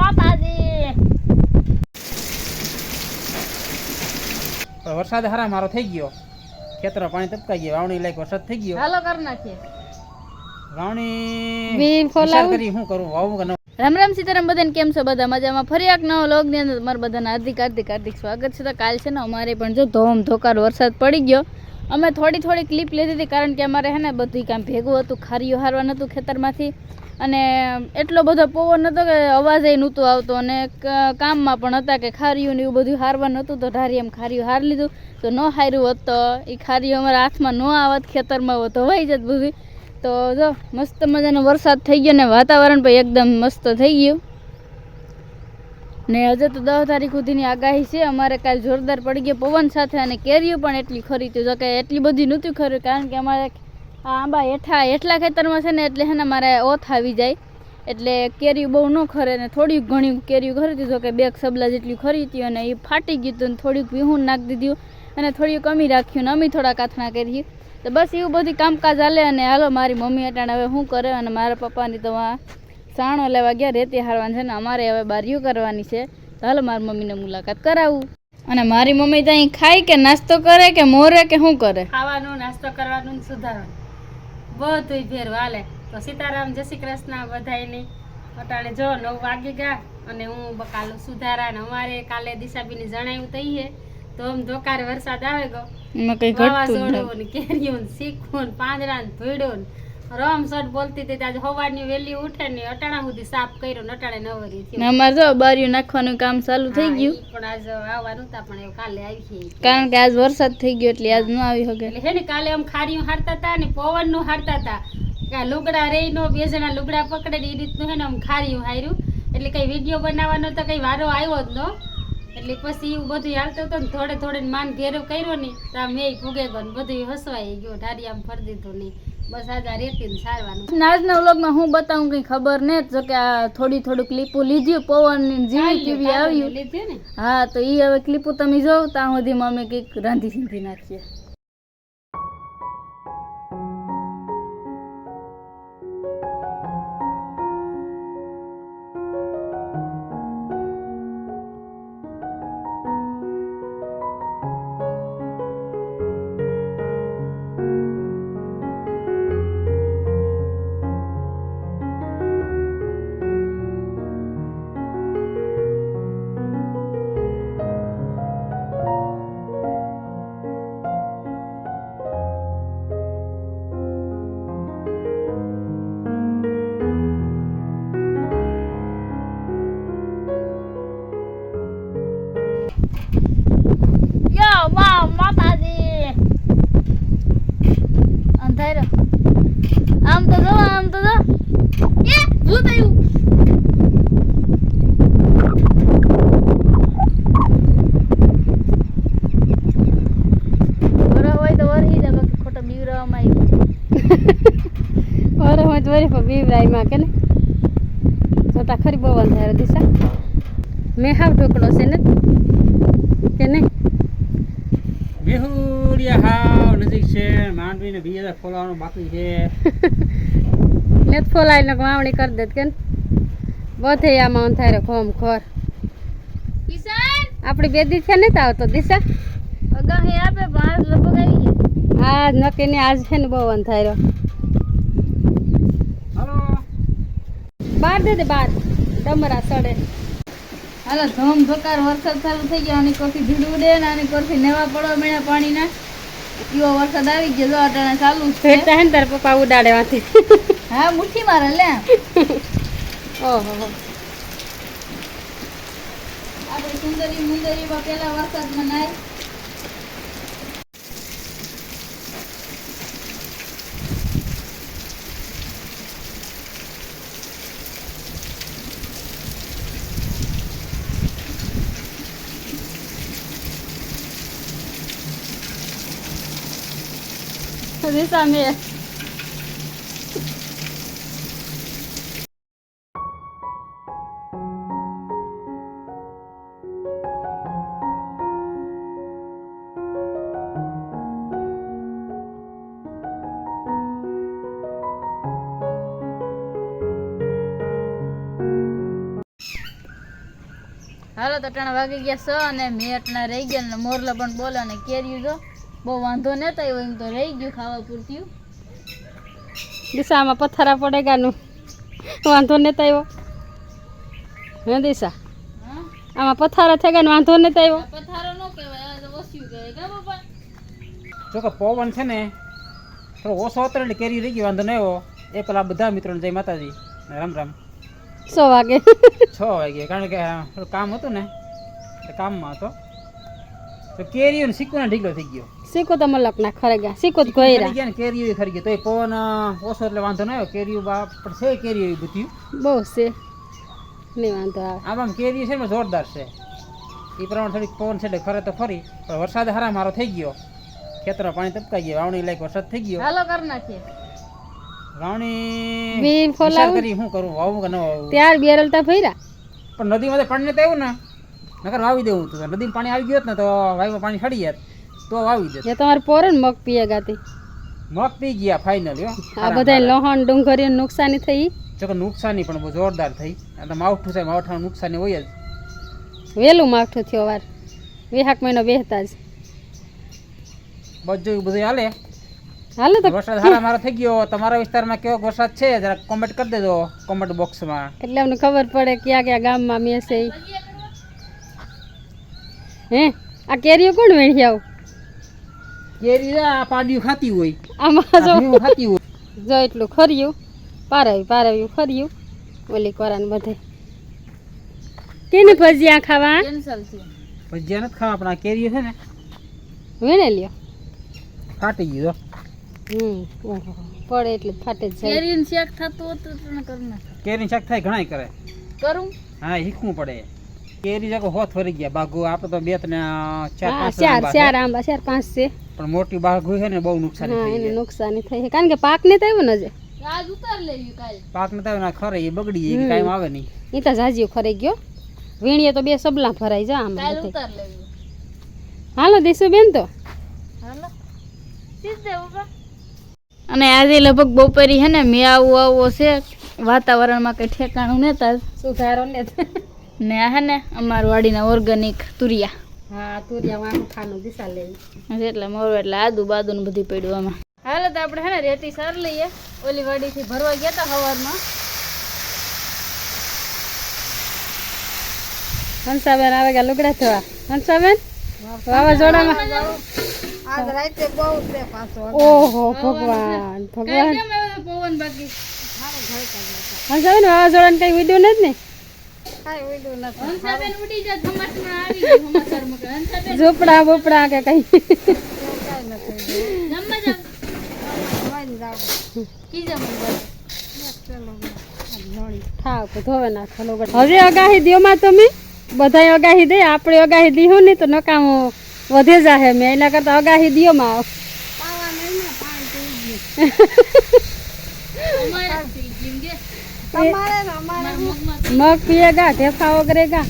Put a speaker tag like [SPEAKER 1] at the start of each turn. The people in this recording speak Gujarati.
[SPEAKER 1] માતાજી.
[SPEAKER 2] વરસાદ હારા મારો થઈ ગયો. ખેતરમાં પાણી તપકાઈ ગયો વાવણી લાયક વરસાદ થઈ ગયો.
[SPEAKER 1] હાલો કર નાખીએ.
[SPEAKER 2] વાવણી
[SPEAKER 1] બીન
[SPEAKER 2] વિચાર કરી હું કરું વાવું કે ન
[SPEAKER 1] રામ રામ સીતારામ બધાને કેમ છો? બધા મજામાં? ફરી એક નવો લોગની અંદર તમારા બધાને હાર્દિક હાર્દિક હાર્દિક સ્વાગત છે. તો કાલ છે ને અમારે પણ જો ધોમ ધોકાર વરસાદ પડી ગયો. અમે થોડી થોડી ક્લિપ લીધી હતી કારણ કે અમારે હે ને બધું કામ ભેગું હતું ખારીઓ હારવા નહોતું ખેતરમાંથી. અને એટલો બધો પવન હતો કે અવાજ નહોતો આવતો અને કામમાં પણ હતા કે ખારીયું ને એવું બધું હારવા નહોતું તો ધારી એમ ખારીયું હાર લીધું. તો ન હાર્યું હોત તો એ ખારીયું અમારા હાથમાં ન આવત, ખેતરમાં હોત, ધોવાઈ જત બધું. તો જો, મસ્ત મજાનો વરસાદ થઈ ગયો ને વાતાવરણ પણ એકદમ મસ્ત થઈ ગયું. ને હજુ તો દસ તારીખ સુધીની આગાહી છે. અમારે કાલ જોરદાર પડી ગયો પવન સાથે અને કેરીઓ પણ એટલી ખરી હતી. જો એટલી બધી નહોતી ખરી, કારણ કે અમારે આ આંબા હેઠા એટલા ખેતરમાં છે ને એટલે છે ને મારે ઓથ આવી જાય. એટલે કેરી બહુ ન ખરે ને થોડીક ઘણી કેરીઓ ખરી હતી કે બે સબલા જેટલી ખરી હતી અને એ ફાટી ગયું હતું થોડીક વિહું નાખી દીધું અને થોડી કમી રાખ્યું ને અમે થોડા કાથણા કરી. તો બસ એવું બધી કામકાજ હાલે અને હાલો, મારી મમ્મી અટાણે હવે શું કરે અને મારા પપ્પાની તો સાણો લેવા ગયા રેતી હારવાની છે ને અમારે હવે બારીઓ કરવાની છે. તો હાલો, મારી મમ્મીને મુલાકાત કરાવું. અને મારી મમ્મી તો અહીં ખાય કે નાસ્તો કરે કે મોરે કે શું કરે?
[SPEAKER 3] ખાવાનું, નાસ્તો કરવાનું સુધારવાનું. બધુંય ભેર હાલે તો સીતારામ જય શ્રી કૃષ્ણ બધાયની. અટાણે જો નવ વાગી ગયા અને હું બકાલું સુધારા ને અમારે કાલે દિશાબીને જણાવ્યું તઈ હે. તો આમ ધોકાર વરસાદ આવે ગયો. વાવાઝોડું ને કેરીયું ને શીખવું ને પાંદડા ને ધોઈડું ને રમ સટ બોલતી હતી આજે હવારની વેલી ઉઠે ને અટાણા સુધી સાફ કર્યો ને અટાણે નવરી થયું.
[SPEAKER 1] અમારે જો બારીઓ નાખવાનું કામ ચાલુ થઈ ગયું.
[SPEAKER 3] પણ આજે આવવાનું હતા પણ કાલે આવી
[SPEAKER 1] કારણ કે આજ વરસાદ થઈ ગયો એટલે આજ ન આવી શકે.
[SPEAKER 3] એટલે હે ને કાલે આમ ખારીયું હારતા હતા ને પવનનું હારતા હતા લુગડા રહી નો બે જણા લુગડા પકડે ને એ રીતનું હે ને આમ ખારીયું હાર્યું. એટલે કઈ વીડિયો બનાવવાનો તો કઈ વારો આવ્યો જ ન. એટલે પછી એવું બધું હાલતું હતું ને થોડે થોડે માન ઘેરો કર્યો ને તો આ મેં ભૂગે ગયો ને બધું હસવાઈ ગયો. ઢારી આમ ફરી દીધું નહીં બસ આજે આ રેતી સારવાનું.
[SPEAKER 1] આજના વ્લોગમાં હું બતાવું કઈ ખબર ને જો કે આ થોડી થોડું ક્લિપો લીધી પવનની જીવી કેવી આવ્યું હા તો ઈ હવે ક્લિપો તમે જોવ ત્યાં સુધીમાં અમે કંઈક રાંધી સીંધી નાખીએ. એ ભૂત આવ્યું
[SPEAKER 3] ઓરે તો વરી પર કે ને જોતા ખરી પવન થાય દિશા મેં હાવ ઢોકળો છે ને કે નહીં
[SPEAKER 2] બેહુડિયા હાવ નજીક છે માંડવીને બીજા ફોલાવાનું બાકી છે
[SPEAKER 3] નેત ફોલાઈને વાવણી કરી દેત કે બધે આમાં અંધારે ખોમ ખોર. આપણી બે દિશા નથી આવતો દિશા. હા નક્કી ને આજ છે ને બહુ અંધારો
[SPEAKER 2] હાલો.
[SPEAKER 3] બાર દે દે બાર. ડમરા સડે.
[SPEAKER 1] હાલો ધોમ ધોકાર વરસાદ ચાલુ થઈ ગયો. આની કોરથી ભીડ ઉડે ને આની કોરથી નેવા પડવા મળ્યા પાણીના. એવો વરસાદ આવી ગયો. જો અટાણે ચાલુ છે.
[SPEAKER 3] તાર પપ્પા ઉડાડે માંથી
[SPEAKER 1] હા મુઠ્ઠી મારે લે
[SPEAKER 3] ઓહો.
[SPEAKER 1] આપણે સુંદરી મુંદરીમાં પેલા વરસાદમાં નાય
[SPEAKER 3] દિશા મેં
[SPEAKER 1] હાલો તો ટાણા વાગી ગયા સ અને મેટના રહી ગયા ને મોરલા પણ બોલે અને કેરીયું જો. બહુ વાંધો નતો આવ્યો એમ તો રહી ગયું ખાવા પૂરતું
[SPEAKER 3] દિશામાં પથ્થરા પડેગાનું વાંધો ન થાય હે દિશા? આમાં પથારા થઈ ગયા ને વાંધો ન
[SPEAKER 1] થાય પથારો ન કહેવાય ઓછું તો ઓસ્યું કહેવાય બાપા
[SPEAKER 2] જો કે પવન છે ને થોડો ઓછો હતો એટલે કેરી રહી ગઈ વાંધો ન આવ્યો. એ પેલા બધા મિત્રોને જય માતાજી. રામ રામ.
[SPEAKER 3] સો વાગે.
[SPEAKER 2] છ વાગે કારણ કે થોડું કામ હતું ને એટલે કામમાં હતો. તો કેરીઓ ને સિક્કો ઢીકલો થઈ ગયો.
[SPEAKER 3] સિક્કો તો મલક ના ખરેગા સિક્કો તો
[SPEAKER 2] ખરી
[SPEAKER 3] ગોયરા
[SPEAKER 2] ગયા ને કેરીઓ ખરી ગયો તો એ પવન ઓછો એટલે વાંધો ના આવ્યો. કેરીઓ બાપ પણ છે કેરીઓ એવી બધી.
[SPEAKER 3] બહુ છે. નહીં વાંધો આવે.
[SPEAKER 2] આમ આમ કેરીઓ છે ને જોરદાર છે. એ પ્રમાણે થોડીક પવન છે એટલે ખરે તો ફરી પણ વરસાદ હારા મારો થઈ ગયો. ખેતરમાં પાણી તપકાઈ ગયો. વાવણી લાયક વરસાદ થઈ ગયો.
[SPEAKER 1] હાલો કરી નાખીએ.
[SPEAKER 2] વાવણી બીન
[SPEAKER 3] ફોલાવું
[SPEAKER 2] કરી શું કરું? વાવું કે ન વાવું?
[SPEAKER 3] ત્યાર બેરલતા ફેરા
[SPEAKER 2] પણ નદીમાં તો પાણી નતા આવ્યું ને. નકર વાવી દેવું તો નદી પાણી આવી ગયું ને તો વાવી પાણી છડી જાય તો વાવી દે
[SPEAKER 3] એ તમારે પોરો ને મગ પીએ ગાતી.
[SPEAKER 2] મગ પી ગયા ફાઇનલ
[SPEAKER 3] આ બધા લોહણ ડુંગરી નુકસાની થઈ.
[SPEAKER 2] જો નુકસાની પણ બહુ જોરદાર થઈ. આ તો માવઠું છે માવઠા નુકસાની હોય જ.
[SPEAKER 3] વહેલું માવઠું થયો વાર વેહાક મહિનો બેહતા જ
[SPEAKER 2] બધું બધું હાલે.
[SPEAKER 3] હાલો તો
[SPEAKER 2] વરસાદ હારા મારો થઈ ગયો. તમારા વિસ્તારમાં કેવો વરસાદ છે? જરા કોમેન્ટ કરી દેજો કોમેન્ટ બોક્સમાં
[SPEAKER 3] એટલે અમને ખબર પડે ક્યાં ક્યાં ગામમાં મેં છે હે? આ કેરીઓ કોણ વેણી આવ?
[SPEAKER 2] કેરી આ પાડ્યું ખાતી હોય.
[SPEAKER 3] આમાં જો
[SPEAKER 2] ખાતી હોય.
[SPEAKER 3] જો એટલું ખર્યું પારાવ્યું પારાવ્યું ખર્યું ઓલી કોરાન બધે. કેને ભજીયા ખાવા?
[SPEAKER 1] કેન્સલ છે.
[SPEAKER 2] ભજીયા નથી ખાવા પણ આ કેરીઓ છે ને.
[SPEAKER 3] વેણે લ્યો.
[SPEAKER 2] ફાટી ગયું
[SPEAKER 3] હમ પડે એટલે ફાટે જ જાય.
[SPEAKER 1] કેરીનું શેક થતું હતું તો કરી નાખ.
[SPEAKER 2] કેરી શાક થાય ઘણાય કરે.
[SPEAKER 1] કરું?
[SPEAKER 2] હા શીખવું પડે. કેરી જાકો હોત ફરી ગયા. બાગુ આપણે તો બે ત્રણ ચાર પાંચ
[SPEAKER 3] ચાર
[SPEAKER 2] આંબા
[SPEAKER 3] ચાર આંબા ચાર પાંચ છે.
[SPEAKER 2] પણ મોટી બાગુ છે ને બહુ નુકસાન થઈ
[SPEAKER 3] એને નુકસાન થઈ છે. કારણ કે પાક ને આવ્યો ને જે
[SPEAKER 1] આજ ઉતાર લેવી કાલ.
[SPEAKER 2] પાક ને થાય ખરે એ બગડી જાય કાઈ આવે નહીં.
[SPEAKER 3] એ તો જાજીઓ ખરે ગયો. વીણીએ તો બે સબલા ભરાઈ જા આમ
[SPEAKER 1] કાલ ઉતાર લેવી.
[SPEAKER 3] હાલો દેસુ બેન તો.
[SPEAKER 1] હાલો. સીધે ઊભા. અને આજે લગભગ બપોરી હે ને મેં આવું આવો છે. વાતાવરણમાં કઈ ઠેકાણું નતા
[SPEAKER 3] સુધારો ને?
[SPEAKER 1] ને આ હે ને અમારું વાડીના ઓર્ગેનિક તુરિયા.
[SPEAKER 3] હા તુરિયા વાહું ખાનું દિશા લેવી
[SPEAKER 1] એટલે મોરું એટલે આદુ બાદુ ને બધું પડ્યું આમાં. હાલો તો આપણે હે ને રેતી સાર લઈએ. ઓલી વાડીથી ભરવા ગયા હતા સવારમાં
[SPEAKER 3] હંસાબેન આવે ગયા લુગડા થવા હંસાબેન? વાવાઝોડામાં. ઓહો ભગવાન ભગવાન.
[SPEAKER 1] કેમ પવન બાકી?
[SPEAKER 3] હંસાબેન વાવાઝોડાને કઈ વીડિયો નથી ને?
[SPEAKER 1] હંસાબેન ઉડી જા ધમાસમાં આવી ગયું સમાચાર હંસાબેન
[SPEAKER 3] ઝૂંપડા બોપડા કે કઈ?
[SPEAKER 1] જમવા
[SPEAKER 3] હવે અગાહી દો માં તમે? બધા અગાહી દે આપણે અગાહી દીધું ને તો નકામો વધે જાહે મેં. એના કરતા અગાહી દ્યો માં મગ પીએગા ઢેફા વગરેગા